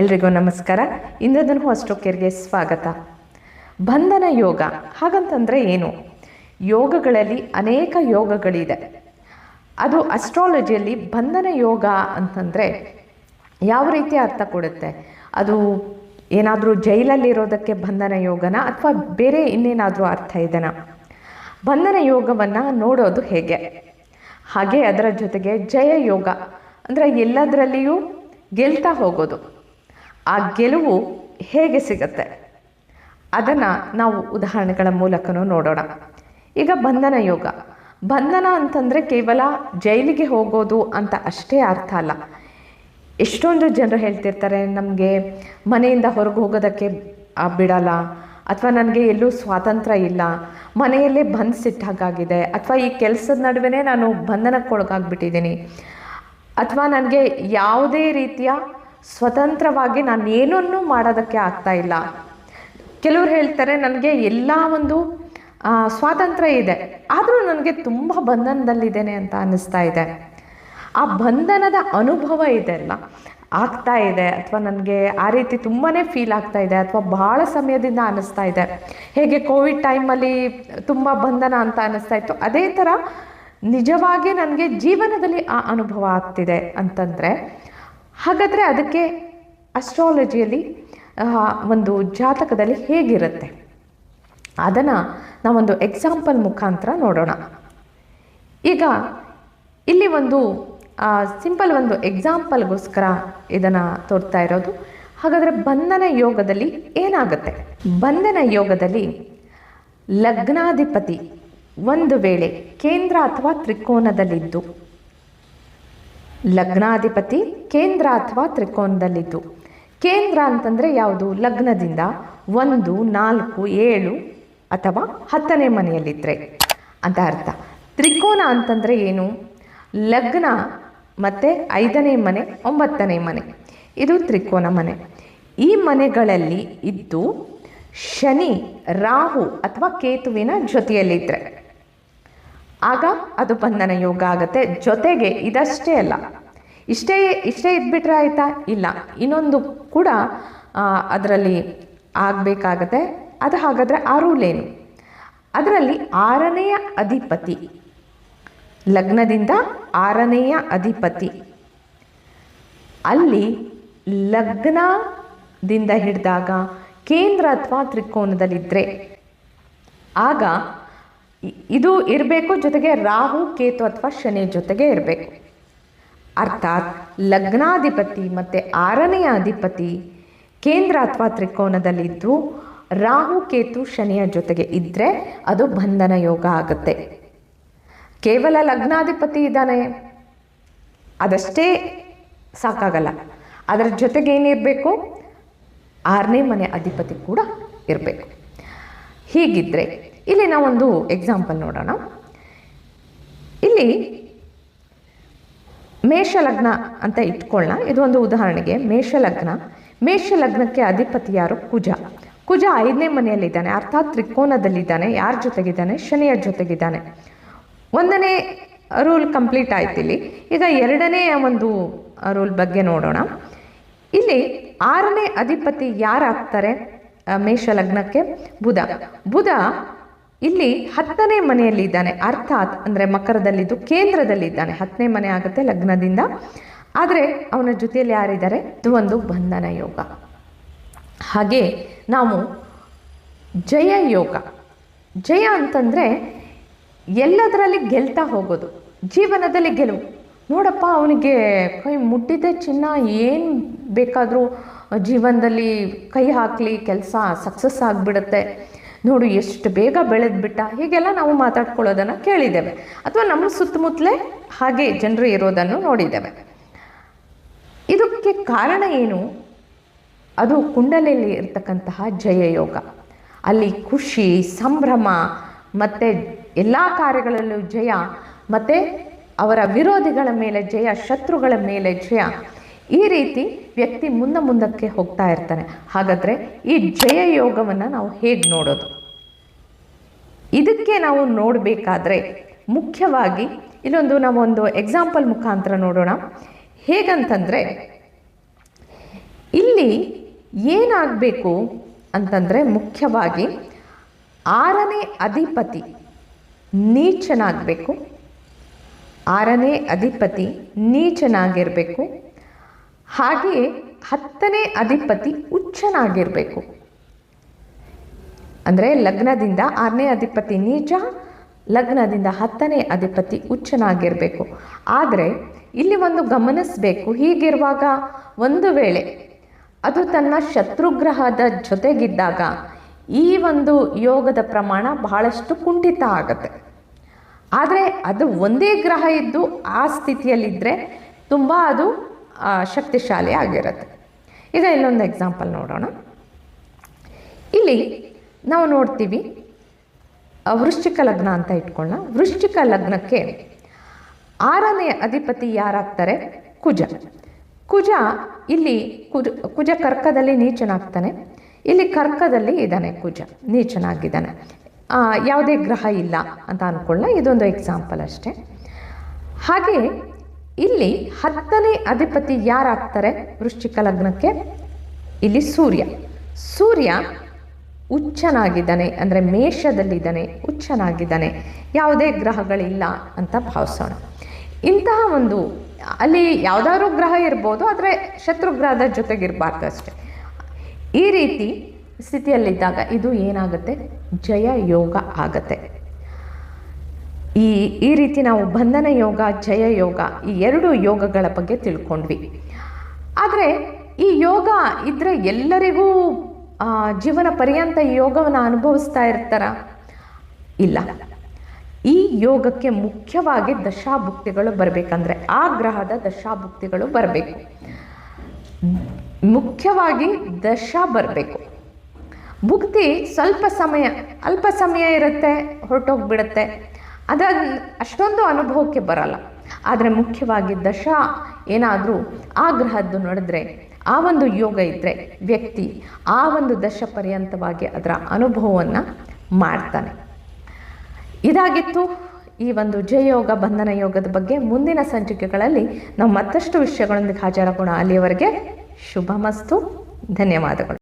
ಎಲ್ರಿಗೂ ನಮಸ್ಕಾರ. ಇಂದದನ್ನು ಅಷ್ಟೊಕ್ಕೇರ್ಗೆ ಸ್ವಾಗತ. ಬಂಧನ ಯೋಗ ಹಾಗಂತಂದರೆ ಏನು? ಯೋಗಗಳಲ್ಲಿ ಅನೇಕ ಯೋಗಗಳಿದೆ. ಅದು ಅಸ್ಟ್ರಾಲಜಿಯಲ್ಲಿ ಬಂಧನ ಯೋಗ ಅಂತಂದರೆ ಯಾವ ರೀತಿ ಅರ್ಥ ಕೊಡುತ್ತೆ? ಅದು ಏನಾದರೂ ಜೈಲಲ್ಲಿರೋದಕ್ಕೆ ಬಂಧನ ಯೋಗನ ಅಥವಾ ಬೇರೆ ಇನ್ನೇನಾದರೂ ಅರ್ಥ ಇದೆನಾ? ಬಂಧನ ಯೋಗವನ್ನು ನೋಡೋದು ಹೇಗೆ? ಹಾಗೆ ಅದರ ಜೊತೆಗೆ ಜಯ ಯೋಗ ಅಂದರೆ ಎಲ್ಲದರಲ್ಲಿಯೂ ಗೆಲ್ತಾ ಹೋಗೋದು. ಆ ಗೆಲುವು ಹೇಗೆ ಸಿಗತ್ತೆ? ಅದನ್ನು ನಾವು ಉದಾಹರಣೆಗಳ ಮೂಲಕನೂ ನೋಡೋಣ. ಈಗ ಬಂಧನ ಯೋಗ. ಬಂಧನ ಅಂತಂದರೆ ಕೇವಲ ಜೈಲಿಗೆ ಹೋಗೋದು ಅಂತ ಅಷ್ಟೇ ಅರ್ಥ ಅಲ್ಲ. ಎಷ್ಟೊಂದು ಜನರು ಹೇಳ್ತಿರ್ತಾರೆ, ನಮಗೆ ಮನೆಯಿಂದ ಹೊರಗೆ ಹೋಗೋದಕ್ಕೆ ಬಿಡಲ್ಲ, ಅಥವಾ ನನಗೆ ಎಲ್ಲೂ ಸ್ವಾತಂತ್ರ್ಯ ಇಲ್ಲ, ಮನೆಯಲ್ಲೇ ಬಂಧಿಸಿಟ್ಟಾಗಿದೆ ಅಥವಾ ಈ ಕೆಲಸದ ನಡುವೆ ನಾನು ಬಂಧನಕ್ಕೆ ಒಳಗಾಗ್ಬಿಟ್ಟಿದ್ದೀನಿ ಅಥವಾ ನನಗೆ ಯಾವುದೇ ರೀತಿಯ ಸ್ವತಂತ್ರವಾಗಿ ನಾನು ಏನನ್ನೂ ಮಾಡೋದಕ್ಕೆ ಆಗ್ತಾ ಇಲ್ಲ. ಕೆಲವ್ರು ಹೇಳ್ತಾರೆ, ನನಗೆ ಎಲ್ಲ ಒಂದು ಸ್ವಾತಂತ್ರ್ಯ ಇದೆ. ಆದರೂ ನನಗೆ ತುಂಬ ಬಂಧನದಲ್ಲಿದ್ದೇನೆ ಅಂತ ಅನ್ನಿಸ್ತಾ ಇದೆ. ಆ ಬಂಧನದ ಅನುಭವ ಇದೆ ಅಲ್ಲ? ಆಗ್ತಾ ಇದೆ. ಅಥವಾ ನನಗೆ ಆ ರೀತಿ ತುಂಬಾ ಫೀಲ್ ಆಗ್ತಾ ಇದೆ. ಅಥವಾ ಬಹಳ ಸಮಯದಿಂದ ಅನ್ನಿಸ್ತಾ ಇದೆ. ಹೇಗೆ ಕೋವಿಡ್ ಟೈಮಲ್ಲಿ ತುಂಬ ಬಂಧನ ಅಂತ ಅನ್ನಿಸ್ತಾ ಇತ್ತು. ಅದೇ ಥರ ನಿಜವಾಗಿ ನನಗೆ ಜೀವನದಲ್ಲಿ ಆ ಅನುಭವ ಆಗ್ತಿದೆ ಅಂತಂದರೆ ಹಾಗಾದರೆ ಅದಕ್ಕೆ ಅಸ್ಟ್ರಾಲಜಿಯಲ್ಲಿ ಒಂದು ಜಾತಕದಲ್ಲಿ ಹೇಗಿರುತ್ತೆ? ಅದನ್ನು ನಾವೊಂದು ಎಕ್ಸಾಂಪಲ್ ಮುಖಾಂತರ ನೋಡೋಣ. ಈಗ ಇಲ್ಲಿ ಒಂದು ಸಿಂಪಲ್ ಒಂದು ಎಕ್ಸಾಂಪಲ್ಗೋಸ್ಕರ ಇದನ್ನು ತೋರ್ತಾ ಇರೋದು. ಹಾಗಾದರೆ ಬಂಧನ ಯೋಗದಲ್ಲಿ ಏನಾಗುತ್ತೆ? ಬಂಧನ ಯೋಗದಲ್ಲಿ ಲಗ್ನಾಧಿಪತಿ ಒಂದು ವೇಳೆ ಕೇಂದ್ರ ಅಥವಾ ತ್ರಿಕೋನದಲ್ಲಿದ್ದು ಲಗ್ನಾಧಿಪತಿ ಕೇಂದ್ರ ಅಥವಾ ತ್ರಿಕೋನದಲ್ಲಿದ್ದು. ಕೇಂದ್ರ ಅಂತಂದರೆ ಯಾವುದು? ಲಗ್ನದಿಂದ ಒಂದು, ನಾಲ್ಕು, ಏಳು ಅಥವಾ ಹತ್ತನೇ ಮನೆಯಲ್ಲಿದ್ದರೆ ಅಂತ ಅರ್ಥ. ತ್ರಿಕೋನ ಅಂತಂದರೆ ಏನು? ಲಗ್ನ ಮತ್ತು ಐದನೇ ಮನೆ, ಒಂಬತ್ತನೇ ಮನೆ. ಇದು ತ್ರಿಕೋನ ಮನೆ. ಈ ಮನೆಗಳಲ್ಲಿ ಇದ್ದು ಶನಿ, ರಾಹು ಅಥವಾ ಕೇತುವಿನ ಜೊತೆಯಲ್ಲಿದ್ದರೆ ಆಗ ಅದು ಬಂಧನ ಯೋಗ ಆಗುತ್ತೆ. ಜೊತೆಗೆ ಇದಷ್ಟೇ ಅಲ್ಲ. ಇಷ್ಟೇ ಇಷ್ಟೇ ಇದ್ಬಿಟ್ರೆ ಆಯಿತಾ? ಇಲ್ಲ. ಇನ್ನೊಂದು ಕೂಡ ಅದರಲ್ಲಿ ಆಗಬೇಕಾಗತ್ತೆ. ಅದು ಹಾಗಾದರೆ ಆ ರೂಲ್ ಅದರಲ್ಲಿ ಆರನೆಯ ಅಧಿಪತಿ, ಲಗ್ನದಿಂದ ಆರನೆಯ ಅಧಿಪತಿ. ಅಲ್ಲಿ ಲಗ್ನದಿಂದ ಹಿಡಿದಾಗ ಕೇಂದ್ರ ಅಥವಾ ತ್ರಿಕೋನದಲ್ಲಿದ್ದರೆ ಆಗ ಇದು ಇರಬೇಕು ಜೊತೆಗೆ ರಾಹು, ಕೇತು ಅಥವಾ ಶನಿ ಜೊತೆಗೆ ಇರಬೇಕು. ಅರ್ಥಾತ್ ಲಗ್ನಾಧಿಪತಿ ಮತ್ತು ಆರನೆಯ ಅಧಿಪತಿ ಕೇಂದ್ರ ಅಥವಾ ತ್ರಿಕೋನದಲ್ಲಿದ್ದು ರಾಹು ಕೇತು ಶನಿಯ ಜೊತೆಗೆ ಇದ್ದರೆ ಅದು ಬಂಧನ ಯೋಗ ಆಗುತ್ತೆ. ಕೇವಲ ಲಗ್ನಾಧಿಪತಿ ಇದ್ದಾನೆ. ಅದಷ್ಟೇ ಸಾಕಾಗಲ್ಲ. ಅದರ ಜೊತೆಗೆ ಏನಿರಬೇಕು? ಆರನೇ ಮನೆ ಅಧಿಪತಿ ಕೂಡ ಇರಬೇಕು. ಹೀಗಿದ್ದರೆ ಇಲ್ಲಿ ನಾವೊಂದು ಎಕ್ಸಾಂಪಲ್ ನೋಡೋಣ. ಇಲ್ಲಿ ಮೇಷಲಗ್ನ ಅಂತ ಇಟ್ಕೊಳ್ಳೋಣ. ಇದು ಒಂದು ಉದಾಹರಣೆಗೆ ಮೇಷಲಗ್ನ. ಮೇಷಲಗ್ನಕ್ಕೆ ಅಧಿಪತಿ ಯಾರು ಕುಜ. ಕುಜ ಐದನೇ ಮನೆಯಲ್ಲಿದ್ದಾನೆ. ಅರ್ಥಾತ್ ತ್ರಿಕೋನದಲ್ಲಿದ್ದಾನೆ. ಯಾರ ಜೊತೆಗಿದ್ದಾನೆ? ಶನಿಯ ಜೊತೆಗಿದ್ದಾನೆ. ಒಂದನೇ ರೂಲ್ ಕಂಪ್ಲೀಟ್ ಆಯ್ತು ಇಲ್ಲಿ. ಈಗ ಎರಡನೇ ಒಂದು ರೂಲ್ ಬಗ್ಗೆ ನೋಡೋಣ. ಇಲ್ಲಿ ಆರನೇ ಅಧಿಪತಿ ಯಾರಾಗ್ತಾರೆ? ಆ, ಮೇಷ ಲಗ್ನಕ್ಕೆ ಬುಧ. ಬುಧ ಇಲ್ಲಿ ಹತ್ತನೇ ಮನೆಯಲ್ಲಿದ್ದಾನೆ ಅರ್ಥಾತ್ ಅಂದರೆ ಮಕರದಲ್ಲಿದ್ದು ಕೇಂದ್ರದಲ್ಲಿದ್ದಾನೆ ಹತ್ತನೇ ಮನೆ ಆಗುತ್ತೆ ಲಗ್ನದಿಂದ. ಆದರೆ ಅವನ ಜೊತೆಯಲ್ಲಿ ಯಾರಿದ್ದಾರೆ? ಇದು ಒಂದು ಬಂಧನ ಯೋಗ. ಹಾಗೆ ನಾವು ಜಯ ಯೋಗ. ಜಯ ಅಂತಂದರೆ ಎಲ್ಲದರಲ್ಲಿ ಗೆಲ್ತಾ ಹೋಗೋದು. ಜೀವನದಲ್ಲಿ ಗೆಲುವು. ನೋಡಪ್ಪ, ಅವನಿಗೆ ಕೈ ಮುಟ್ಟಿದ್ದೆ ಚಿನ್ನ, ಏನು ಬೇಕಾದರೂ ಜೀವನದಲ್ಲಿ ಕೈ ಹಾಕಲಿ, ಕೆಲಸ ಸಕ್ಸಸ್ ಆಗಿಬಿಡುತ್ತೆ. ನೋಡು, ಎಷ್ಟು ಬೇಗ ಬೆಳೆದ್ಬಿಟ್ಟ ಹೀಗೆಲ್ಲ ನಾವು ಮಾತಾಡ್ಕೊಳ್ಳೋದನ್ನು ಕೇಳಿದ್ದೇವೆ. ಅಥವಾ ನಮ್ಮ ಸುತ್ತಮುತ್ತಲೇ ಹಾಗೆ ಜನರು ಇರೋದನ್ನು ನೋಡಿದ್ದೇವೆ. ಇದಕ್ಕೆ ಕಾರಣ ಏನು? ಅದು ಕುಂಡಲಿಯಲ್ಲಿ ಇರ್ತಕ್ಕಂತಹ ಜಯಯೋಗ. ಅಲ್ಲಿ ಖುಷಿ, ಸಂಭ್ರಮ, ಮತ್ತು ಎಲ್ಲ ಕಾರ್ಯಗಳಲ್ಲೂ ಜಯ, ಮತ್ತು ಅವರ ವಿರೋಧಿಗಳ ಮೇಲೆ ಜಯ, ಶತ್ರುಗಳ ಮೇಲೆ ಜಯ, ಈ ರೀತಿ ವ್ಯಕ್ತಿ ಮುಂದೆ ಮುಂದಕ್ಕೆ ಹೋಗ್ತಾ ಇರ್ತಾನೆ. ಹಾಗಾದರೆ ಈ ಜಯ ಯೋಗವನ್ನು ನಾವು ಹೇಗೆ ನೋಡೋದು? ಇದಕ್ಕೆ ನಾವು ನೋಡಬೇಕಾದ್ರೆ ಮುಖ್ಯವಾಗಿ ಇಲ್ಲೊಂದು ನಾವೊಂದು ಎಕ್ಸಾಂಪಲ್ ಮುಖಾಂತರ ನೋಡೋಣ. ಹೇಗಂತಂದರೆ, ಇಲ್ಲಿ ಏನಾಗಬೇಕು ಅಂತಂದರೆ ಮುಖ್ಯವಾಗಿ ಆರನೇ ಅಧಿಪತಿ ನೀಚನಾಗಬೇಕು. ಆರನೇ ಅಧಿಪತಿ ನೀಚನಾಗಿರಬೇಕು. ಹಾಗೆಯೇ ಹತ್ತನೇ ಅಧಿಪತಿ ಉಚ್ಚನಾಗಿರಬೇಕು ಅಂದರೆ ಲಗ್ನದಿಂದ ಆರನೇ ಅಧಿಪತಿ ನೀಚ, ಲಗ್ನದಿಂದ ಹತ್ತನೇ ಅಧಿಪತಿ ಉಚ್ಚನಾಗಿರಬೇಕು ಆದರೆ ಇಲ್ಲಿ ಒಂದು ಗಮನಿಸಬೇಕು, ಹೀಗಿರುವಾಗ ಒಂದು ವೇಳೆ ಅದು ತನ್ನ ಶತ್ರುಗ್ರಹದ ಜೊತೆಗಿದ್ದಾಗ ಈ ಒಂದು ಯೋಗದ ಪ್ರಮಾಣ ಬಹಳಷ್ಟು ಕುಂಠಿತ ಆಗುತ್ತೆ. ಆದರೆ ಅದು ಒಂದೇ ಗ್ರಹ ಇದ್ದು ಆ ಸ್ಥಿತಿಯಲ್ಲಿದ್ದರೆ ತುಂಬ ಅದು ಶಕ್ತಿಶಾಲಿ ಆಗಿರುತ್ತೆ. ಈಗ ಇನ್ನೊಂದು ಎಕ್ಸಾಂಪಲ್ ನೋಡೋಣ. ಇಲ್ಲಿ ನಾವು ನೋಡ್ತೀವಿ ವೃಶ್ಚಿಕ ಲಗ್ನ ಅಂತ ಇಟ್ಕೊಳ್ಳೋಣ ವೃಶ್ಚಿಕ ಲಗ್ನಕ್ಕೆ ಆರನೇ ಅಧಿಪತಿ ಯಾರಾಗ್ತಾರೆ? ಕುಜ. ಕುಜ ಇಲ್ಲಿ ಕುಜ ಕುಜ ಕರ್ಕದಲ್ಲಿ ನೀಚನಾಗ್ತಾನೆ. ಇಲ್ಲಿ ಕರ್ಕದಲ್ಲಿ ಇದ್ದಾನೆ ಕುಜ, ನೀಚನಾಗಿದ್ದಾನೆ. ಯಾವುದೇ ಗ್ರಹ ಇಲ್ಲ ಅಂತ ಅಂದ್ಕೊಳ್ಳ ಇದೊಂದು ಎಕ್ಸಾಂಪಲ್ ಅಷ್ಟೇ. ಹಾಗೆ ಇಲ್ಲಿ ಹತ್ತನೇ ಅಧಿಪತಿ ಯಾರಾಗ್ತಾರೆ? ವೃಶ್ಚಿಕ ಲಗ್ನಕ್ಕೆ? ಇಲ್ಲಿ ಸೂರ್ಯ. ಸೂರ್ಯ ಉಚ್ಚನಾಗಿದ್ದಾನೆ ಅಂದರೆ ಮೇಷದಲ್ಲಿದ್ದಾನೆ ಉಚ್ಚನಾಗಿದ್ದಾನೆ ಯಾವುದೇ ಗ್ರಹಗಳಿಲ್ಲ ಅಂತ ಭಾವಿಸೋಣ. ಇಂತಹ ಒಂದು, ಅಲ್ಲಿ ಯಾವುದಾದ್ರೂ ಗ್ರಹ ಇರ್ಬೋದು, ಆದರೆ ಶತ್ರುಗ್ರಹದ ಜೊತೆಗಿರಬಾರ್ದು ಅಷ್ಟೆ. ಈ ರೀತಿ ಸ್ಥಿತಿಯಲ್ಲಿದ್ದಾಗ ಇದು ಏನಾಗುತ್ತೆ? ಜಯ ಯೋಗ ಆಗತ್ತೆ. ಈ ಈ ರೀತಿ ನಾವು ಬಂಧನ ಯೋಗ, ಜಯ ಯೋಗ, ಈ ಎರಡು ಯೋಗಗಳ ಬಗ್ಗೆ ತಿಳ್ಕೊಂಡ್ವಿ. ಆದರೆ ಈ ಯೋಗ ಇದ್ರೆ ಎಲ್ಲರಿಗೂ ಜೀವನ ಪರ್ಯಂತ ಯೋಗವನ್ನು ಅನುಭವಿಸ್ತಾ ಇರ್ತಾರ? ಇಲ್ಲ. ಈ ಯೋಗಕ್ಕೆ ಮುಖ್ಯವಾಗಿ ದಶಾಭುಕ್ತಿಗಳು ಬರಬೇಕಂದ್ರೆ, ಆ ಗ್ರಹದ ದಶಾಭುಕ್ತಿಗಳು ಬರಬೇಕು. ಮುಖ್ಯವಾಗಿ ದಶ ಬರಬೇಕು. ಭುಕ್ತಿ ಸ್ವಲ್ಪ ಸಮಯ, ಅಲ್ಪ ಸಮಯ ಇರುತ್ತೆ, ಹೊರಟೋಗ್ಬಿಡುತ್ತೆ. ಅದ ಅಷ್ಟೊಂದು ಅನುಭವಕ್ಕೆ ಬರಲ್ಲ. ಆದರೆ ಮುಖ್ಯವಾಗಿ ದಶ ಏನಾದರೂ ಆ ಗ್ರಹದ್ದು ನಡೆದ್ರೆ ಆ ಒಂದು ಯೋಗ ಇದ್ದರೆ ವ್ಯಕ್ತಿ ಆ ಒಂದು ದಶ ಪರ್ಯಂತವಾಗಿ ಅದರ ಅನುಭವವನ್ನು ಮಾಡ್ತಾನೆ. ಇದಾಗಿತ್ತು ಈ ಒಂದು ಜಯಯೋಗ, ಬಂಧನ ಯೋಗದ ಬಗ್ಗೆ ಮುಂದಿನ ಸಂಚಿಕೆಗಳಲ್ಲಿ ನಾವು ಮತ್ತಷ್ಟು ವಿಷಯಗಳೊಂದಿಗೆ ಹಾಜರಾಗೋಣ. ಅಲ್ಲಿಯವರೆಗೆ ಶುಭ ಮಸ್ತು ಧನ್ಯವಾದಗಳು.